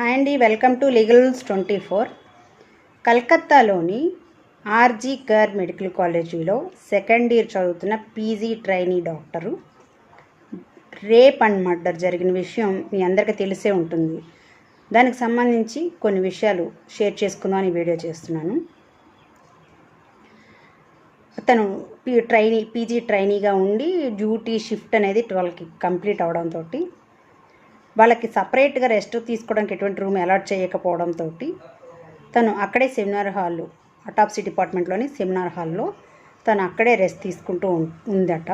Hi అండి welcome to legals twenty four. కలకత్తాలోని RG కర్ medical కాలేజీలో సెకండ్ ఇయర్ చదువుతున్న PG trainee doctor. Rape and murder జరిగిన విషయం మీ అందరికీ తెలిసే ఉంటుంది. దానికి సంబంధించి కొన్ని విషయాలు షేర్ చేసుకుందాం అని వీడియో చేస్తున్నాను. తను పీ ట్రైనీ పీజీ ట్రైనీగా ఉండి డ్యూటీ షిఫ్ట్ అనేది ట్వెల్వ్కి కంప్లీట్ అవడంతో వాళ్ళకి సపరేట్గా రెస్ట్ తీసుకోవడానికి ఎటువంటి రూమ్ అలాట్ చేయకపోవడంతో తను అక్కడే సెమినార్ హాల్లో అటాప్సీ డిపార్ట్మెంట్లోని సెమినార్ హాల్లో తను అక్కడే రెస్ట్ తీసుకుంటూ ఉం- ఉందట.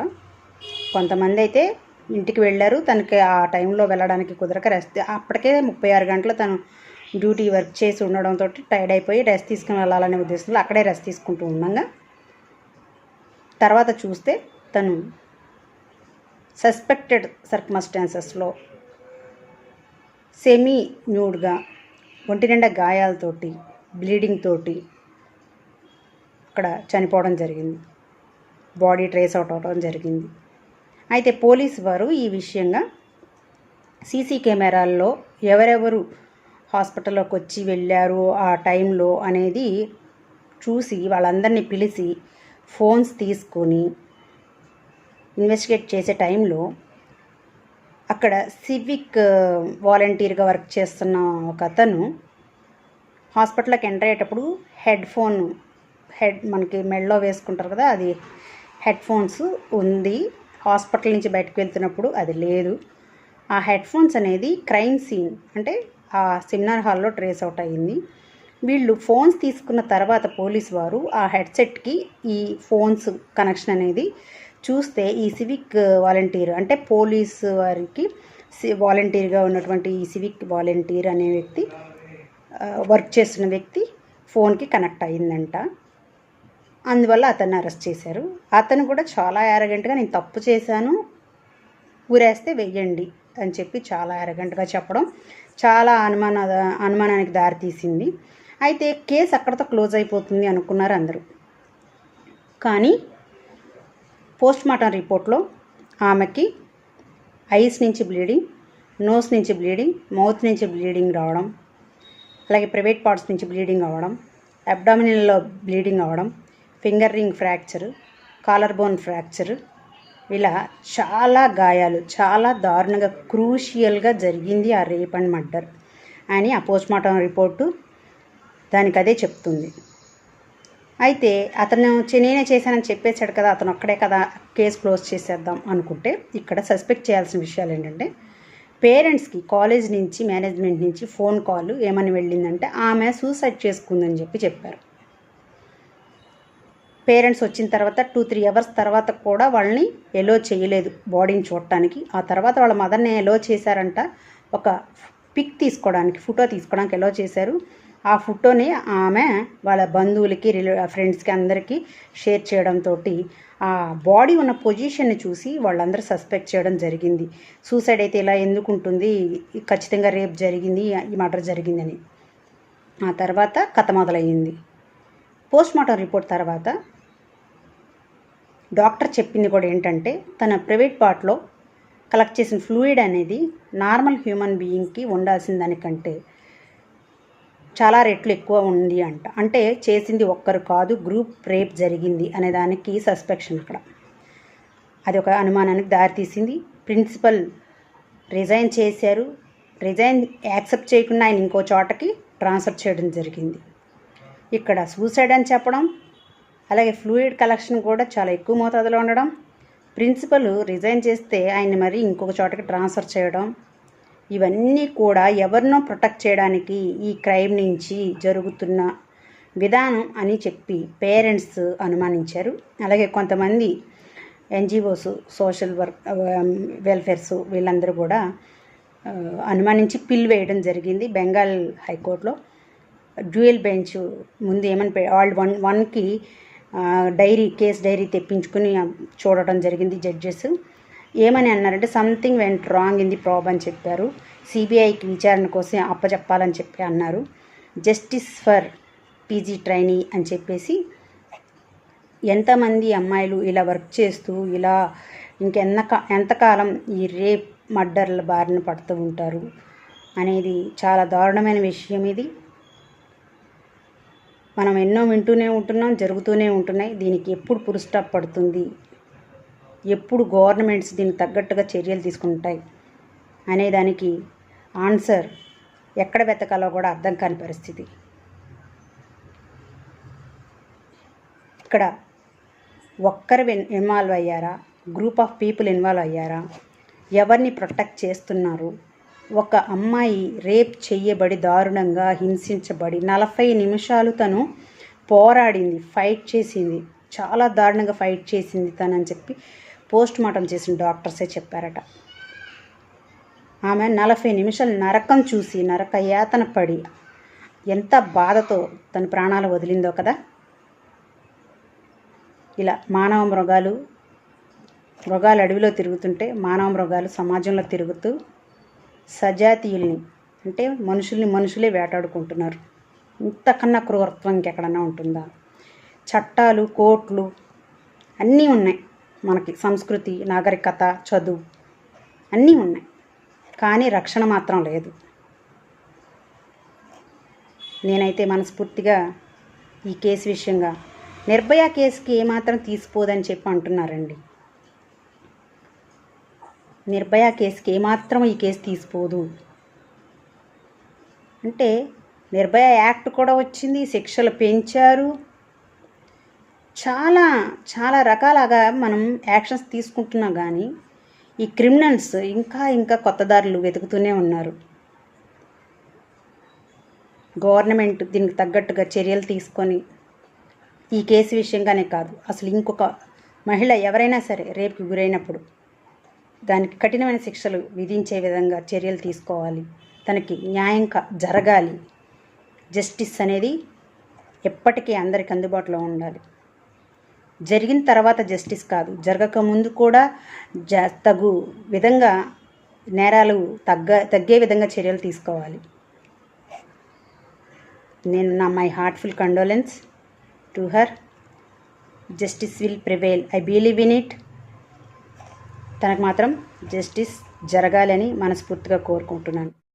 కొంతమంది అయితే ఇంటికి వెళ్ళారు. తనకి ఆ టైంలో వెళ్ళడానికి కుదరక రెస్ట్ అప్పటికే ముప్పై ఆరు గంటలు తను డ్యూటీ వర్క్ చేసి ఉండడంతో టైర్డ్ అయిపోయి రెస్ట్ తీసుకుని వెళ్ళాలనే ఉద్దేశంలో అక్కడే రెస్ట్ తీసుకుంటూ ఉండగా. తర్వాత చూస్తే తను సస్పెక్టెడ్ సర్కమస్టాన్సెస్లో సెమీ న్యూడ్గా ఒంటి నిండా గాయాలతోటి బ్లీడింగ్ తోటి అక్కడ చనిపోవడం జరిగింది. బాడీ ట్రేస్ అవుట్ అవడం జరిగింది. అయితే పోలీస్ వారు ఈ విషయంగా సీసీ కెమెరాల్లో ఎవరెవరు హాస్పిటల్లోకి వచ్చి వెళ్ళారు ఆ టైంలో అనేది చూసి వాళ్ళందరినీ పిలిచి ఫోన్స్ తీసుకొని ఇన్వెస్టిగేట్ చేసే టైంలో అక్కడ సివిక్ వాలంటీర్గా వర్క్ చేస్తున్న ఒక అతను హాస్పిటల్కి ఎంటర్ అయ్యేటప్పుడు హెడ్ ఫోన్ హెడ్ మనకి మెడలో వేసుకుంటారు కదా అది హెడ్ ఫోన్స్ ఉంది. హాస్పిటల్ నుంచి బయటకు వెళ్తున్నప్పుడు అది లేదు. ఆ హెడ్ ఫోన్స్ అనేది క్రైమ్ సీన్ అంటే ఆ సెమినార్ హాల్లో ట్రేస్ అవుట్ అయ్యింది. వీళ్ళు ఫోన్స్ తీసుకున్న తర్వాత పోలీస్ వారు ఆ హెడ్సెట్కి ఈ ఫోన్స్ కనెక్షన్ అనేది చూస్తే ఈ సివిక్ వాలంటీర్ అంటే పోలీస్ వారికి వాలంటీర్గా ఉన్నటువంటి ఈ సివిక్ వాలంటీర్ అనే వ్యక్తి వర్క్ చేస్తున్న వ్యక్తి ఫోన్కి కనెక్ట్ అయ్యిందంట అందువల్ల అతన్ని అరెస్ట్ చేశారు. అతను కూడా చాలా యారగెంట్గా నేను తప్పు చేశాను ఊరేస్తే వెయ్యండి అని చెప్పి చాలా యారగెంట్గా చెప్పడం చాలా అనుమాన అనుమానానికి దారితీసింది అయితే కేసు అక్కడితో క్లోజ్ అయిపోతుంది అనుకున్నారు అందరూ. కానీ పోస్ట్ మార్టం రిపోర్ట్లో ఆమెకి ఐస్ నుంచి బ్లీడింగ్ నోస్ నుంచి బ్లీడింగ్ మౌత్ నుంచి బ్లీడింగ్ రావడం అలాగే ప్రైవేట్ పార్ట్స్ నుంచి బ్లీడింగ్ అవ్వడం అబ్డామినల్లో బ్లీడింగ్ అవ్వడం finger ring fracture collar bone fracture ఇలా చాలా గాయాలు చాలా దారుణంగా క్రూషియల్గా జరిగింది ఆ రేప్ అండ్ మర్డర్ అని ఆ పోస్ట్ మార్టం రిపోర్టు దానికి అదే చెప్తుంది. అయితే అతను నేనే చేశానని చెప్పేశాడు కదా అతను ఒక్కడే కదా కేసు క్లోజ్ చేసేద్దాం అనుకుంటే ఇక్కడ సస్పెక్ట్ చేయాల్సిన విషయాలు ఏంటంటే పేరెంట్స్కి కాలేజ్ నుంచి మేనేజ్మెంట్ నుంచి ఫోన్ కాల్ ఏమని వెళ్ళిందంటే ఆమె సూసైడ్ చేసుకుందని చెప్పి చెప్పారు. పేరెంట్స్ వచ్చిన తర్వాత టూ త్రీ అవర్స్ తర్వాత కూడా వాళ్ళని ఎలో చేయలేదు బాడీని చూడటానికి. ఆ తర్వాత వాళ్ళ మదర్ని ఎలో చేశారంట ఒక పిక్ తీసుకోవడానికి ఫోటో తీసుకోవడానికి ఎలో చేశారు. ఆ ఫోటోని ఆమె వాళ్ళ బంధువులకి రిలే ఫ్రెండ్స్కి అందరికీ షేర్ చేయడంతో ఆ బాడీ ఉన్న పొజిషన్ని చూసి వాళ్ళందరూ సస్పెక్ట్ చేయడం జరిగింది. సూసైడ్ అయితే ఇలా ఎందుకు ఉంటుంది? ఖచ్చితంగా రేప్ జరిగింది ఈ మర్డర్ జరిగిందని. ఆ తర్వాత కథ మొదలయ్యింది. పోస్ట్ మార్టం రిపోర్ట్ తర్వాత డాక్టర్ చెప్పింది కూడా ఏంటంటే తన ప్రైవేట్ పార్ట్లో కలెక్ట్ చేసిన ఫ్లూయిడ్ అనేది నార్మల్ హ్యూమన్ బీయింగ్కి ఉండాల్సిన దానికంటే చాలా రెట్లు ఎక్కువ ఉంది అంట. అంటే చేసింది ఒక్కరు కాదు గ్రూప్ రేప్ జరిగింది అనే దానికి సస్పెక్షన్ అక్కడ. అది ఒక అనుమానానికి దారితీసింది ప్రిన్సిపల్ రిజైన్ చేశారు. రిజైన్ యాక్సెప్ట్ చేయకుండా ఆయన ఇంకో చోటకి ట్రాన్స్ఫర్ చేయడం జరిగింది. ఇక్కడ సూసైడ్ అని చెప్పడం అలాగే ఫ్లూయిడ్ కలెక్షన్ కూడా చాలా ఎక్కువ మోతాదులో ఉండడం ప్రిన్సిపల్ రిజైన్ చేస్తే ఆయన మరి ఇంకొక చోటకి ట్రాన్స్ఫర్ చేయడం ఇవన్నీ కూడా ఎవరినో ప్రొటెక్ట్ చేయడానికి ఈ క్రైమ్ నుంచి జరుగుతున్న విధానం అని చెప్పి పేరెంట్స్ అనుమానించారు. అలాగే కొంతమంది ఎన్జిఓస్ సోషల్ వర్క్ వెల్ఫేర్స్ వీళ్ళందరూ కూడా అనుమానించి పిల్ వేయడం జరిగింది బెంగాల్ హైకోర్టులో. డ్యూయల్ బెంచ్ ముందు ఏమని వాళ్ళు వన్ వన్కి డైరీ కేస్ డైరీ తెప్పించుకుని చూడటం జరిగింది జడ్జెస్. ఏమని అన్నారంటే something went wrong in the probe అని చెప్పారు. సిబిఐకి విచారణ కోసం అప్పచెప్పాలని చెప్పి అన్నారు. జస్టిస్ ఫర్ పీజీ ట్రైనీ అని చెప్పేసి ఎంతమంది అమ్మాయిలు ఇలా వర్క్ చేస్తూ ఇలా ఇంకెన్న ఎంతకాలం ఈ రేప్ మర్డర్ల బారిన పడుతూ ఉంటారు అనేది చాలా దారుణమైన విషయం ఇది. మనం ఎన్నో వింటూనే ఉంటున్నాం జరుగుతూనే ఉంటున్నాయి. దీనికి ఎప్పుడు పురుస్టాప్ పడుతుంది? ఎప్పుడు గవర్నమెంట్స్ దీనికి తగ్గట్టుగా చర్యలు తీసుకుంటాయి అనే దానికి ఆన్సర్ ఎక్కడ వెతకాలో కూడా అర్థం కాని పరిస్థితి. ఇక్కడ ఒక్కరు ఇన్వాల్వ్ అయ్యారా? గ్రూప్ ఆఫ్ పీపుల్ ఇన్వాల్వ్ అయ్యారా? ఎవరిని ప్రొటెక్ట్ చేస్తున్నారు? ఒక అమ్మాయి రేప్ చెయ్యబడి దారుణంగా హింసించబడి నలభై నిమిషాలు తను పోరాడింది ఫైట్ చేసింది చాలా దారుణంగా ఫైట్ చేసింది తనని చెప్పి పోస్ట్ మార్టం చేసిన డాక్టర్సే చెప్పారట. ఆమె నలభై నిమిషాలు నరకం చూసి నరక యాతన పడి ఎంత బాధతో తన ప్రాణాలు వదిలిందో కదా? ఇలా మానవ మృగాలు మృగాలు అడవిలో తిరుగుతుంటే మానవ మృగాలు సమాజంలో తిరుగుతూ సజాతీయుల్ని అంటే మనుషుల్ని మనుషులే వేటాడుకుంటున్నారు. ఇంతకన్నా క్రూరత్వం ఇంకెక్కడన్నా ఉంటుందా? చట్టాలు కోట్లు అన్నీ ఉన్నాయి. మనకి సంస్కృతి నాగరికత చదువు అన్నీ ఉన్నాయి. కానీ రక్షణ మాత్రం లేదు. నేనైతే మనస్ఫూర్తిగా ఈ కేసు విషయంగా నిర్భయ కేసుకి ఏమాత్రం తీసిపోదని చెప్పి అంటున్నారండి. నిర్భయ కేసుకి ఏమాత్రం ఈ కేసు తీసిపోదు. అంటే నిర్భయ యాక్ట్ కూడా వచ్చింది శిక్షలు పెంచారు. చాలా చాలా రకాలుగా మనం యాక్షన్స్ తీసుకుంటున్నాం కానీ ఈ క్రిమినల్స్ ఇంకా ఇంకా కొత్త దారులు వెతుకుతూనే ఉన్నారు. గవర్నమెంట్ దీనికి తగ్గట్టుగా చర్యలు తీసుకొని ఈ కేసు విషయంగానే కాదు అసలు ఇంకొక మహిళ ఎవరైనా సరే రేపుకి గురైనప్పుడు దానికి కఠినమైన శిక్షలు విధించే విధంగా చర్యలు తీసుకోవాలి. తనకి న్యాయం జరగాలి. జస్టిస్ అనేది ఎప్పటికీ అందరికి అందుబాటులో ఉండాలి. జరిగిన తర్వాత జస్టిస్ కాదు. జరగక ముందు కూడా జ తగు విధంగా నేరాలు తగ్గ తగ్గే విధంగా చర్యలు తీసుకోవాలి. నేను నా my heartfelt condolence to her justice will prevail I believe in it తనకు మాత్రం జస్టిస్ జరగాలని మనస్ఫూర్తిగా కోరుకుంటున్నాను.